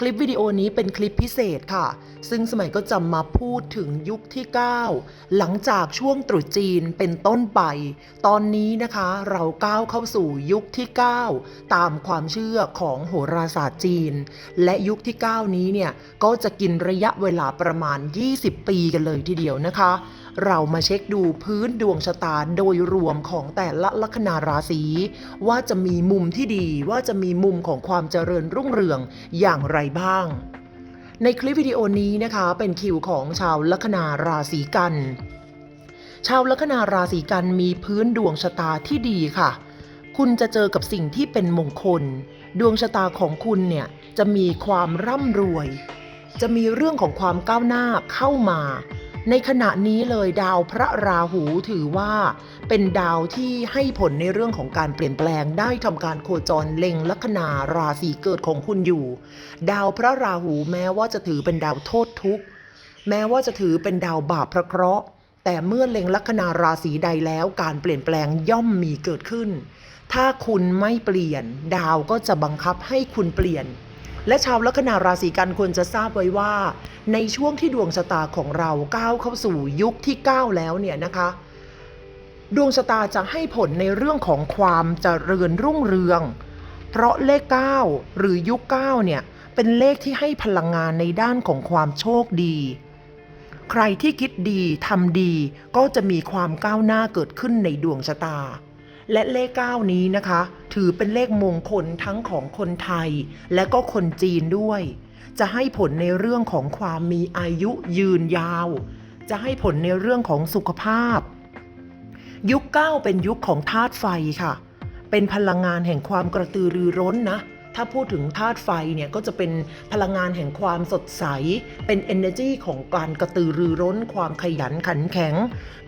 คลิปวิดีโอนี้เป็นคลิปพิเศษค่ะ ซึ่งสมัยก็จะมาพูดถึงยุคที่ 9 หลังจากช่วงตรุษจีนเป็นต้นไป ตอนนี้นะคะเราก้าวเข้าสู่ยุคที่ 9 ตามความเชื่อของโหราศาสตร์จีน และยุคที่ 9 นี้เนี่ยก็จะกินระยะเวลาประมาณ 20 ปีกันเลยทีเดียวนะคะ เรามาเช็คดูพื้นดวงชะตาโดยรวมของแต่ละลัคนาราศีว่าจะมีมุมที่ดีว่าจะมีมุมของความเจริญรุ่งเรืองอย่างไรบ้าง ในคลิปวิดีโอนี้นะคะเป็นคิวของชาวลัคนาราศีกัน ชาวลัคนาราศีกันมีพื้นดวงชะตาที่ดีค่ะ คุณจะเจอกับสิ่งที่เป็นมงคล ดวงชะตาของคุณเนี่ยจะมีความร่ำรวยจะมีเรื่องของความก้าวหน้าเข้ามา ในขณะนี้เลยดาวพระราหูถือว่า เป็นดาวที่ให้ผลในเรื่องของการเปลี่ยนแปลงได้ทำการโคจรเล็งลัคนาราศีเกิดของคุณอยู่ ดาวพระราหูแม้ว่าจะถือเป็นดาวโทษทุกข์แม้ว่าจะถือเป็นดาวบาปพระเคราะห์แต่เมื่อเล็งลัคนาราศีใดแล้วการเปลี่ยนแปลงย่อมมีเกิดขึ้น ถ้าคุณไม่เปลี่ยน ดาวก็จะบังคับให้คุณเปลี่ยน และชาวลัคนาราศีกันควรจะทราบไว้ว่า ในช่วงที่ดวงชะตาของเราก้าวเข้าสู่ยุคที่ 9 แล้วเนี่ยนะคะ ดวงชะตาจะให้ผลในเรื่องของความเจริญรุ่งเรือง เพราะเลข 9 หรือยุค 9 เนี่ยเป็นเลขที่ให้พลังงานในด้านของความโชคดี ใครที่คิดดีทำดีก็จะมีความก้าวหน้าเกิดขึ้นในดวงชะตา และเลข 9 นี้นะคะ ถือเป็นเลขมงคลทั้งของคนไทย และก็คนจีนด้วย จะให้ผลในเรื่องของความมีอายุยืนยาว จะให้ผลในเรื่องของสุขภาพ ยุค 9 เป็นยุคของธาตุไฟค่ะ เป็นพลังงานแห่งความกระตือรือร้นนะถ้าพูดถึงธาตุไฟเนี่ยก็จะเป็นพลังงานแห่งความสดใส เป็น energy ของการกระตือรือร้น ความขยันขันแข็ง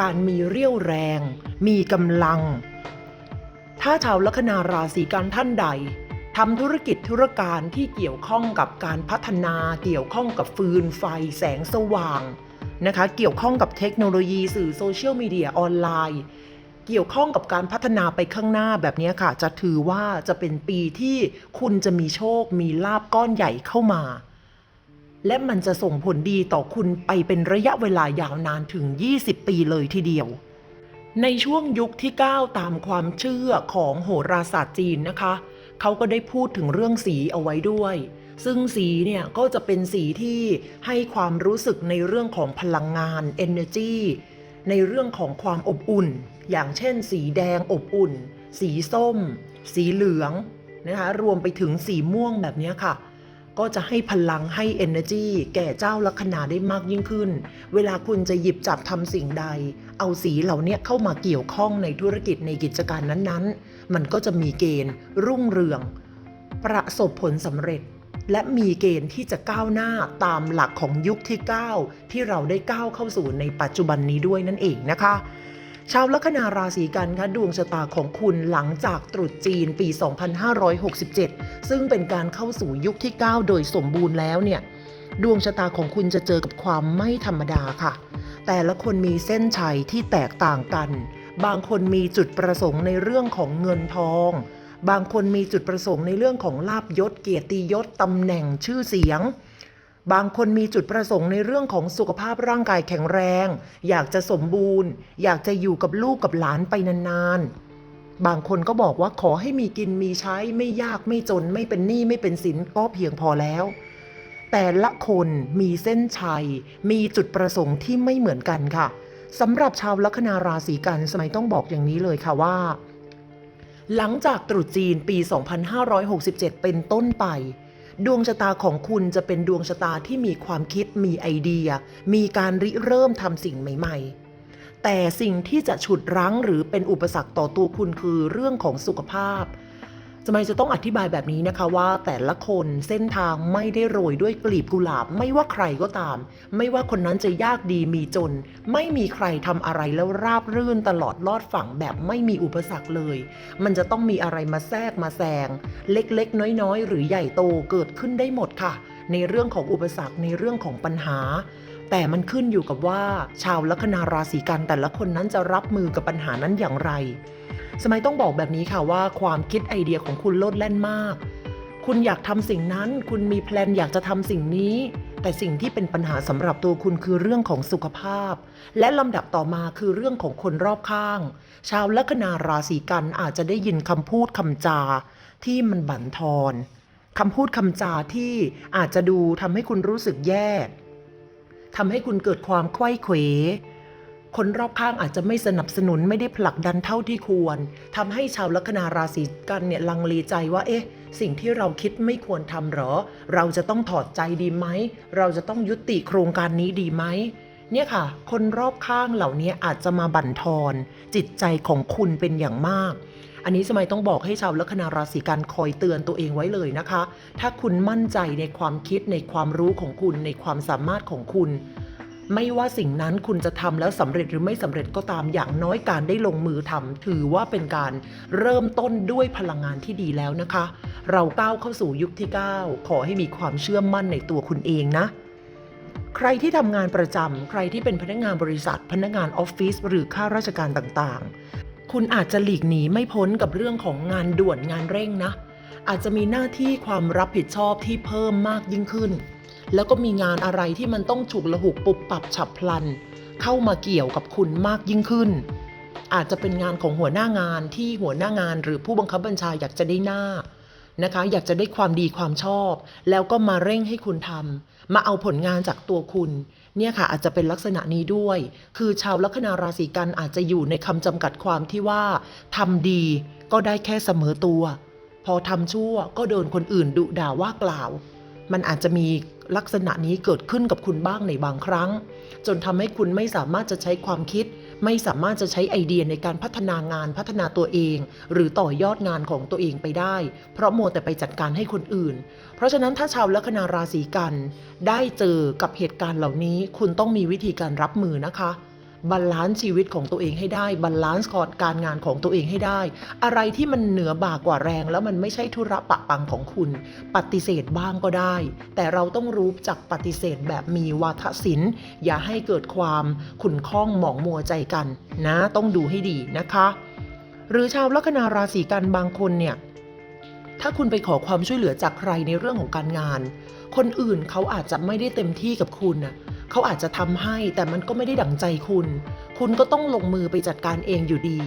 การมีเรี่ยวแรง มีกำลัง ถ้าชาวลัคนาราศีกันท่านใดทำธุรกิจธุรการที่เกี่ยวข้องกับการพัฒนา เกี่ยวข้องกับฟืนไฟแสงสว่างนะคะ เกี่ยวข้องกับเทคโนโลยีสื่อโซเชียลมีเดียออนไลน์ เกี่ยวข้องกับการพัฒนาไปข้างหน้าแบบนี้ค่ะ จะถือว่าจะเป็นปีที่คุณจะมีโชค มีลาบก้อนใหญ่เข้ามา และมันจะส่งผลดีต่อคุณไปเป็นระยะเวลายาวนานถึง 20 ปีเลยทีเดียว ในช่วงยุคที่ 9 ตามความเชื่อของโหราศาสตร์จีนนะคะ เขาก็ได้พูดถึงเรื่องสีเอาไว้ด้วย ซึ่งสีเนี่ยก็จะเป็นสีที่ให้ความรู้สึกในเรื่องของพลังงาน energy ในเรื่องของความอบอุ่น อย่างเช่น สีแดงอบอุ่น สีส้ม สีเหลืองนะคะ รวมไปถึงสีม่วงแบบนี้ค่ะ ก็จะให้พลังให้ energy แก่เจ้าลัคนาได้มากยิ่งขึ้น เวลาคุณจะหยิบจับทำสิ่งใด เอาสีเหล่านี้เข้ามาเกี่ยวข้องในธุรกิจในกิจการนั้นๆ มันก็จะมีเกณฑ์ รุ่งเรือง ประสบผลสำเร็จ และมีเกณฑ์ที่จะก้าวหน้าตามหลักของยุคที่ 9 ที่เราได้ก้าวเข้าสู่ในปัจจุบันนี้ด้วยนั่นเองนะคะ ชาวลัคนาราศีกันคะดวงชะตาของคุณหลังจากตรุษจีนปี 2567 ซึ่งเป็นการเข้าสู่ยุคที่ 9 โดยสมบูรณ์แล้วเนี่ยดวงชะตาของคุณจะเจอกับความไม่ธรรมดาค่ะ แต่ละคนมีเส้นชัยที่แตกต่างกัน บางคนมีจุดประสงค์ในเรื่องของเงินทอง บางคนมีจุดประสงค์ในเรื่องของลาบยศเกียรติยศตำแหน่งชื่อเสียง บางคนมีจุดประสงค์ในเรื่องของสุขภาพร่างกายแข็งแรง อยากจะสมบูรณ์ อยากจะอยู่กับลูกกับหลานไปนานๆ บางคนก็บอกว่าขอให้มีกินมีใช้ไม่ยากไม่จน ไม่เป็นหนี้ไม่เป็นสินก็เพียงพอแล้ว แต่ละคนมีเส้นชัย มีจุดประสงค์ที่ไม่เหมือนกันค่ะสำหรับชาวลัคนาราศีกันสมัยต้องบอกอย่างนี้เลยค่ะว่า หลังจากตรุษจีนปี 2567 เป็นต้นไป ดวงชะตาของคุณจะเป็นดวงชะตาที่มีความคิดมีไอเดีย มีการริเริ่มทำสิ่งใหม่ ๆ แต่สิ่งที่จะฉุดรั้งหรือเป็นอุปสรรคต่อตัวคุณคือเรื่องของสุขภาพ สมัยจะต้องอธิบายแบบนี้นะคะว่าแต่ละคนเส้นทางไม่ได้โรยด้วยกลีบกุหลาบ ไม่ว่าใครก็ตาม ไม่ว่าคนนั้นจะยากดีมีจน ไม่มีใครทำอะไรแล้วราบรื่นตลอดลอดฝั่งแบบไม่มีอุปสรรคเลย มันจะต้องมีอะไรมาแทรกมาแซง เล็กๆ น้อยๆ หรือใหญ่โตเกิดขึ้นได้หมดค่ะ ในเรื่องของอุปสรรคในเรื่องของปัญหาแต่มันขึ้นอยู่กับว่า ชาวลัคนาราศีกันแต่ละคนนั้นจะรับมือกับปัญหานั้นอย่างไร สมัยต้องบอกแบบนี้ค่ะว่าความคิดไอเดียของคุณโลดแล่นมาก คุณอยากทำสิ่งนั้น คุณมีแพลนอยากจะทำสิ่งนี้ แต่สิ่งที่เป็นปัญหาสำหรับตัวคุณคือเรื่องของสุขภาพ และลำดับต่อมาคือเรื่องของคนรอบข้าง ชาวลัคนาราศีกันอาจจะได้ยินคำพูดคำจา ที่มันบั่นทอนคำพูดคำจาที่อาจจะดูทำให้คุณรู้สึกแย่ทำให้คุณเกิดความไขว้เขว คนรอบข้างอาจจะไม่สนับสนุนไม่ได้ผลักดันเท่าที่ควรทำให้ชาวลัคนาราศีกันเนี่ยลังเลใจว่าเอ๊ะสิ่งที่เราคิดไม่ควรทำหรอ เราจะต้องถอดใจดีไหม เราจะต้องยุติโครงการนี้ดีไหมเนี่ยค่ะ คนรอบข้างเหล่านี้อาจจะมาบั่นทอน จิตใจของคุณเป็นอย่างมาก อันนี้สมัยต้องบอกให้ชาวลัคนาราศีกันคอยเตือนตัวเองไว้เลยนะคะ ถ้าคุณมั่นใจในความคิดในความรู้ของคุณในความสามารถของคุณ ไม่ว่าสิ่งนั้นคุณจะทำแล้วสำเร็จหรือไม่สำเร็จก็ตามอย่างน้อยการได้ลงมือทำถือว่าเป็นการเริ่มต้นด้วยพลังงานที่ดีแล้วนะคะ เราก้าวเข้าสู่ยุคที่ 9 ขอให้มีความเชื่อมั่นในตัวคุณเองนะใครที่ทำงานประจำใครที่เป็นพนักงานบริษัท พนักงานออฟฟิศหรือข้าราชการต่างๆ คุณอาจจะหลีกหนีไม่พ้นกับเรื่องของงานด่วนงานเร่งนะ อาจจะมีหน้าที่ความรับผิดชอบที่เพิ่มมากยิ่งขึ้น แล้วก็มีงานอะไรที่มันต้องฉุกละหุกปุบปับฉับพลัน เข้ามาเกี่ยวกับคุณมากยิ่งขึ้น อาจจะเป็นงานของหัวหน้างานที่หัวหน้างานหรือผู้บังคับบัญชาอยากจะได้หน้านะคะอยากจะได้ความดีความชอบ แล้วก็มาเร่งให้คุณทำมาเอาผลงานจากตัวคุณ เนี่ยค่ะอาจจะเป็นลักษณะนี้ด้วย คือชาวลัคนาราศีกันอาจจะอยู่ในคำจำกัดความที่ว่าทำดีก็ได้แค่เสมอตัว พอทำชั่วก็โดนคนอื่นดุด่าว่ากล่าว มันอาจจะมี ลักษณะนี้เกิดขึ้นกับคุณบ้างในบางครั้ง จนทำให้คุณไม่สามารถจะใช้ความคิด ไม่สามารถจะใช้ไอเดียในการพัฒนางานพัฒนาตัวเอง หรือต่อยอดงานของตัวเองไปได้ เพราะโมวแต่ไปจัดการให้คนอื่น เพราะฉะนั้นถ้าชาวลัคนาราศีกัน ได้เจอกับเหตุการณ์เหล่านี้ คุณต้องมีวิธีการรับมือนะคะ บาลานซ์ชีวิตของตัวเองให้ได้บาลานซ์การงานของตัวเองให้ได้ อะไรที่มันเหนือบ่ากว่าแรง แล้วมันไม่ใช่ธุระปะปังของคุณ ปฏิเสธบ้างก็ได้ แต่เราต้องรู้จักปฏิเสธแบบมีวาทศิลป์ อย่าให้เกิดความขุ่นข้องหมองมัวใจกันนะ ต้องดูให้ดีนะคะ หรือชาวลัคนาราศีกันบางคนเนี่ยถ้าคุณไปขอความช่วยเหลือจากใครในเรื่องของการงาน คนอื่นเขาอาจจะไม่ได้เต็มที่กับคุณนะ เขาอาจจะทำให้แต่มันก็ไม่ได้ดั่งใจคุณ คุณก็ต้องลงมือไปจัดการเองอยู่ดี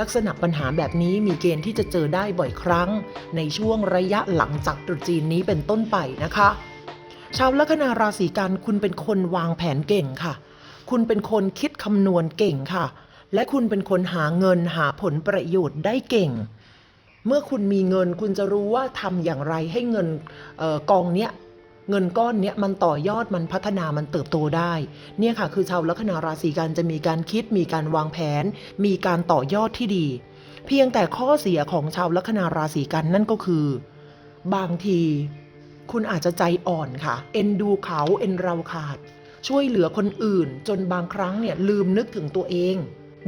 ลักษณะปัญหาแบบนี้มีเกณฑ์ที่จะเจอได้บ่อยครั้ง ในช่วงระยะหลังจากตรุษจีนนี้เป็นต้นไปนะคะ ชาวลัคนาราศีกันคุณเป็นคนวางแผนเก่งค่ะ คุณเป็นคนคิดคำนวณเก่งค่ะ และคุณเป็นคนหาเงินหาผลประโยชน์ได้เก่งเมื่อคุณมีเงินคุณจะรู้ว่าทำอย่างไรให้เงินออกองเนี้ย เงินก้อนเนี้ยมันต่อยอดมันพัฒนามันเติบโตได้ เนี่ยค่ะ คือชาวลัคนาราศีกันจะมีการคิดมีการวางแผน มีการต่อยอดที่ดี เพียงแต่ข้อเสียของชาวลัคนาราศีกันนั่นก็คือ บางที คุณอาจจะใจอ่อนค่ะ เอ็นดูเขาเอ็นเราขาด ช่วยเหลือคนอื่น จนบางครั้งเนี่ยลืมนึกถึงตัวเอง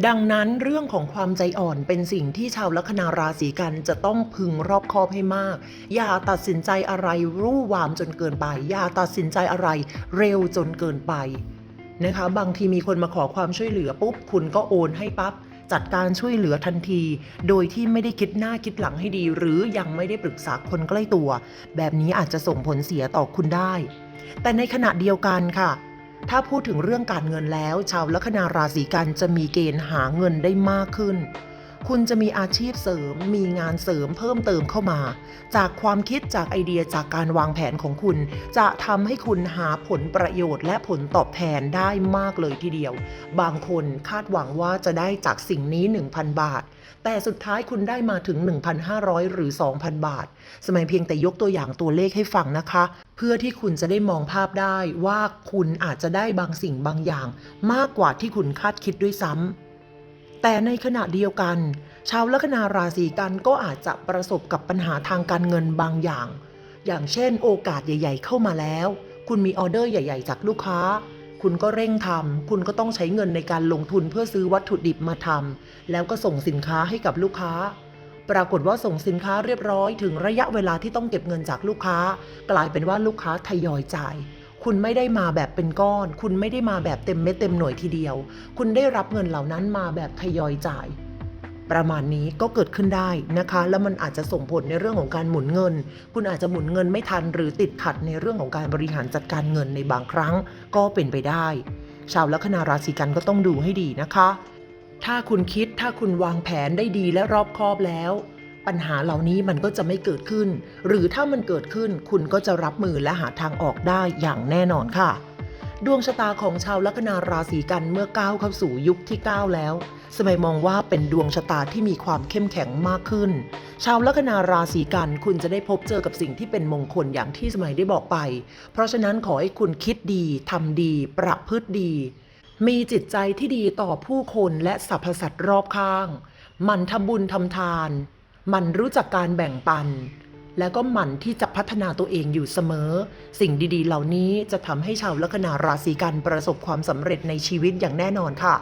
ดังนั้นเรื่องของความใจอ่อนเป็นสิ่งที่ชาวลัคนาราศีกันจะต้องพึงรอบคอบให้มาก อย่าตัดสินใจอะไรรู่วามจนเกินไป อย่าตัดสินใจอะไรเร็วจนเกินไปนะคะ บางทีมีคนมาขอความช่วยเหลือปุ๊บ คุณก็โอนให้ปั๊บจัดการช่วยเหลือทันที โดยที่ไม่ได้คิดหน้าคิดหลังให้ดี หรือยังไม่ได้ปรึกษาคนใกล้ตัว แบบนี้อาจจะส่งผลเสียต่อคุณได้ แต่ในขณะเดียวกันค่ะ ถ้าพูดถึงเรื่องการเงินแล้ว ชาวลัคนาราศีกันจะมีเกณฑ์หาเงินได้มากขึ้น คุณจะมีอาชีพเสริม มีงานเสริมเพิ่มเติมเข้ามา จากความคิดจากไอเดียจากการวางแผนของคุณ จะทำให้คุณหาผลประโยชน์และผลตอบแทนได้มากเลยทีเดียว บางคนคาดหวังว่าจะได้จากสิ่งนี้ 1,000 บาทแต่สุดท้ายคุณได้มาถึง 1,500 หรือ 2,000 บาท สมัยเพียงแต่ยกตัวอย่างตัวเลขให้ฟังนะคะ เพื่อที่คุณจะได้มองภาพได้ว่าคุณอาจจะได้บางสิ่งบางอย่าง มากกว่าที่คุณคาดคิดด้วยซ้ำแต่ในขณะเดียวกัน ชาวลัคนาราศีกันก็อาจจะประสบกับปัญหาทางการเงินบางอย่าง อย่างเช่น โอกาสใหญ่ ๆ เข้ามาแล้ว คุณมีออเดอร์ใหญ่ ๆ จากลูกค้าคุณก็เร่งทำ คุณก็ต้องใช้เงินในการลงทุนเพื่อซื้อวัตถุดิบมาทำ แล้วก็ส่งสินค้าให้กับลูกค้า ปรากฏว่าส่งสินค้าเรียบร้อย ถึงระยะเวลาที่ต้องเก็บเงินจากลูกค้า กลายเป็นว่าลูกค้าทยอยจ่าย คุณไม่ได้มาแบบเป็นก้อน คุณไม่ได้มาแบบเต็มเม็ดเต็มหน่วยทีเดียว คุณได้รับเงินเหล่านั้นมาแบบทยอยจ่ายประมาณนี้ก็เกิดขึ้นได้นะคะ แล้วมันอาจจะส่งผลในเรื่องของการหมุนเงิน คุณอาจจะหมุนเงินไม่ทันหรือติดขัดในเรื่องของการบริหารจัดการเงินในบางครั้งก็เป็นไปได้ ชาวลัคนาราศีกันก็ต้องดูให้ดีนะคะ ถ้าคุณคิดถ้าคุณวางแผนได้ดีและรอบคอบแล้ว ปัญหาเหล่านี้มันก็จะไม่เกิดขึ้น หรือถ้ามันเกิดขึ้นคุณก็จะรับมือและหาทางออกได้อย่างแน่นอนค่ะ ดวงชะตาของชาวลัคนาราศีกันเมื่อก้าวเข้าสู่ยุคที่ 9 แล้ว สมัยมองว่าเป็นดวงชะตาที่มีความเข้มแข็งมากขึ้น ชาวลัคนาราศีกันคุณจะได้พบเจอกับสิ่งที่เป็นมงคลอย่างที่สมัยได้บอกไป เพราะฉะนั้นขอให้คุณคิดดีทำดี ประพฤติดี มีจิตใจที่ดีต่อผู้คนและสรรพสัตว์รอบข้าง มันทำบุญทำทาน มันรู้จักการแบ่งปัน และก็หมั่นที่จะพัฒนาตัวเองอยู่เสมอ สิ่งดีๆ เหล่านี้จะทำให้ชาวลัคนาราศีกันประสบความสำเร็จในชีวิตอย่างแน่นอนค่ะ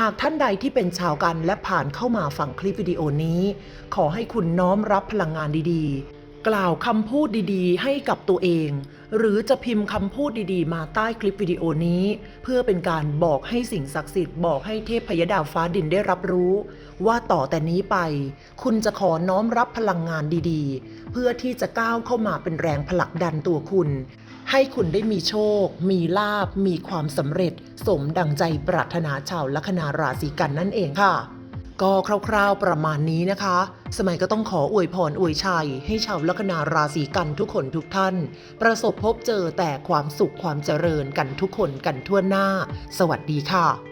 หากท่านใดที่เป็นชาวกันและผ่านเข้ามาฟังคลิปวิดีโอนี้ ขอให้คุณน้อมรับพลังงานดีๆ กล่าวคำพูดดีๆ ให้กับตัวเอง หรือจะพิมพ์คำพูดดีๆ มาใต้คลิปวิดีโอนี้ เพื่อเป็นการบอกให้สิ่งศักดิ์สิทธิ์บอกให้เทพพยดาวฟ้าดินได้รับรู้ ว่าต่อแต่นี้ไป คุณจะขอน้อมรับพลังงานดีๆ เพื่อที่จะก้าวเข้ามาเป็นแรงผลักดันตัวคุณ ให้คุณได้มีโชค มีลาบมีความสำเร็จ สมดังใจปรารถนาชาวลัคนาราศีกันนั่นเองค่ะ ก็คร่าวๆประมาณนี้นะคะ สมัยก็ต้องขออวยพรอวยชัย ให้ชาวลัคนาราศีกันทุกคนทุกท่าน ประสบพบเจอแต่ความสุขความเจริญกันทุกคนกันทั่วหน้า สวัสดีค่ะ